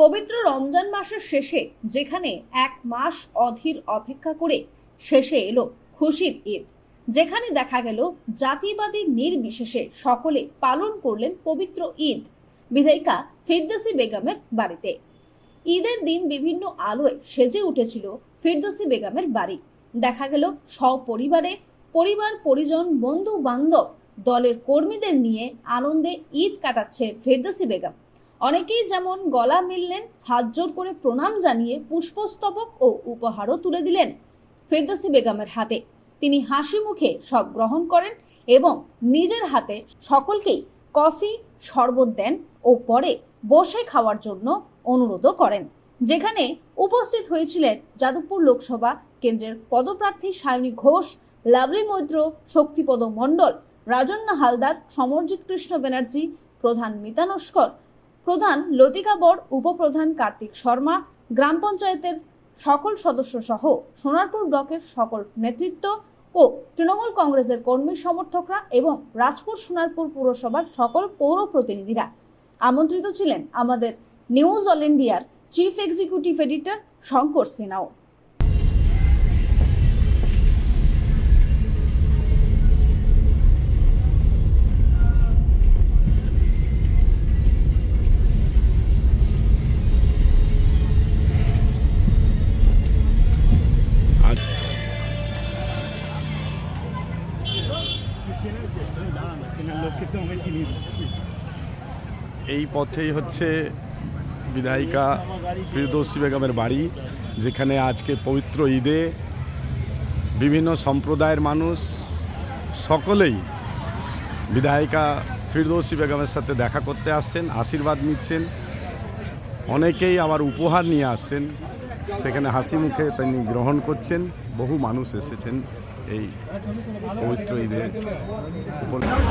পবিত্র রমজান মাসের শেষে, যেখানে এক মাস অধীর অপেক্ষা করে শেষে এলো খুশির ঈদ। যেখানে দেখা গেল জাতিবাদী নির্বিশেষে সকলে পালন করলেন পবিত্র ঈদ, বিধায়িকা ফিরদৌসী বেগমের বাড়িতে। ঈদের দিন বিভিন্ন আলোয় সেজে উঠেছিল ফিরদৌসী বেগমের বাড়ি। দেখা গেল সপরিবারে পরিবার, পরিজন বন্ধু বান্ধব দলের কর্মীদের নিয়ে আনন্দে ঈদ কাটাচ্ছে ফেরদৌসী বেগম। অনেকেই যেমন গলা মিললেন, হাত জোর করে প্রণাম জানিয়ে পুষ্পস্তবক ও উপহারও তুলে দিলেন ফেরদৌসী বেগমের হাতে। তিনি হাসি মুখে সব গ্রহণ করেন এবং নিজের হাতে সকলকেই কফি, শরবত দেন ও পরে বসে খাওয়ার জন্য অনুরোধও করেন। যেখানে উপস্থিত হয়েছিলেন যাদবপুর লোকসভা কেন্দ্রের পদপ্রার্থী সায়নী ঘোষ লাভলি মৈত্র, শক্তিপদ মণ্ডল, রাজন্না হালদার, সমরজিৎ কৃষ্ণ ব্যানার্জি, প্রধান মিতা নস্কর প্রধান লতিকা বর, উপপ্রধান কার্তিক শর্মা, গ্রাম পঞ্চায়েতের সকল সদস্য সহ সোনারপুর ব্লকের সকল নেতৃত্ব ও তৃণমূল কংগ্রেসের কর্মী সমর্থকরা এবং রাজপুর সোনারপুর পুরসভার সকল পৌর প্রতিনিধিরা। আমন্ত্রিত ছিলেন আমাদের নিউজ অল ইন্ডিয়ার চিফ এক্সিকিউটিভ এডিটর শঙ্কর সিনহাও এই পথেই হচ্ছে বিধায়িকা ফিরদৌসি বেগমের বাড়ি, যেখানে আজকে পবিত্র ঈদে বিভিন্ন সম্প্রদায়ের মানুষ সকলেই বিধায়িকা ফিরদৌসি বেগমের সাথে দেখা করতে আসছেন, আশীর্বাদ নিচ্ছেন, অনেকেই আবার উপহার নিয়ে আসছেন। সেখানে হাসি মুখে তিনি গ্রহণ করছেন। বহু মানুষ এসেছেন এই পবিত্র ঈদে উপলক্ষে।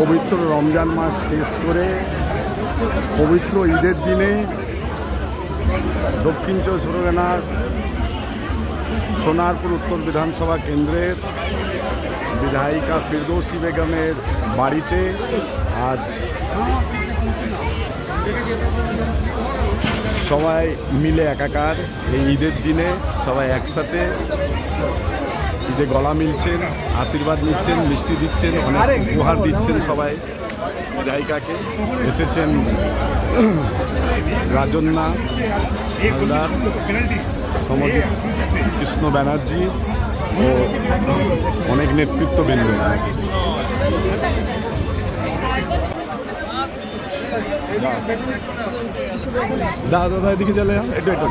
পবিত্র রমজান মাস শেষ করে পবিত্র ঈদের দিনে দক্ষিণ চব্বিশ পরগনার সোনারপুর উত্তর বিধানসভা কেন্দ্রের বিধায়িকা ফিরদৌসি বেগমের বাড়িতে আজ সবাই মিলে একাকার। এই ঈদের দিনে সবাই একসাথে ঈদে গলা মিলছেন, আশীর্বাদ নিচ্ছেন, মিষ্টি দিচ্ছেন, অনেক উপহার দিচ্ছেন সবাই। বিধায়িকাকে এসেছেন রাজন্না হালদার। সমজিৎ কৃষ্ণ ব্যানার্জি ও অনেক নেতৃত্ববৃন্দ। দাদা দাদা এদিকে চলে যাও। একটু একটু।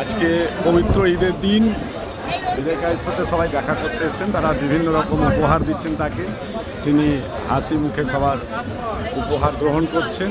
আজকে পবিত্র ঈদের দিন। বিধায়িকার সাথে সবাই দেখা করতে এসেছেন। তারা বিভিন্ন রকম উপহার দিচ্ছেন তাকে। তিনি হাসি মুখে সবার উপহার গ্রহণ করছেন।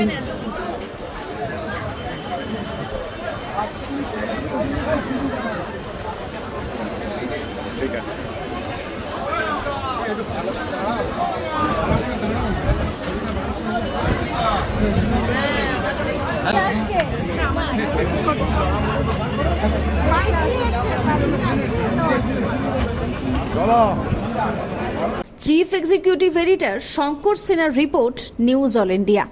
চিফ এক্সিকিউটিভ এডিটর শঙ্কর সিনহার রিপোর্ট নিউজ অল ইন্ডিয়া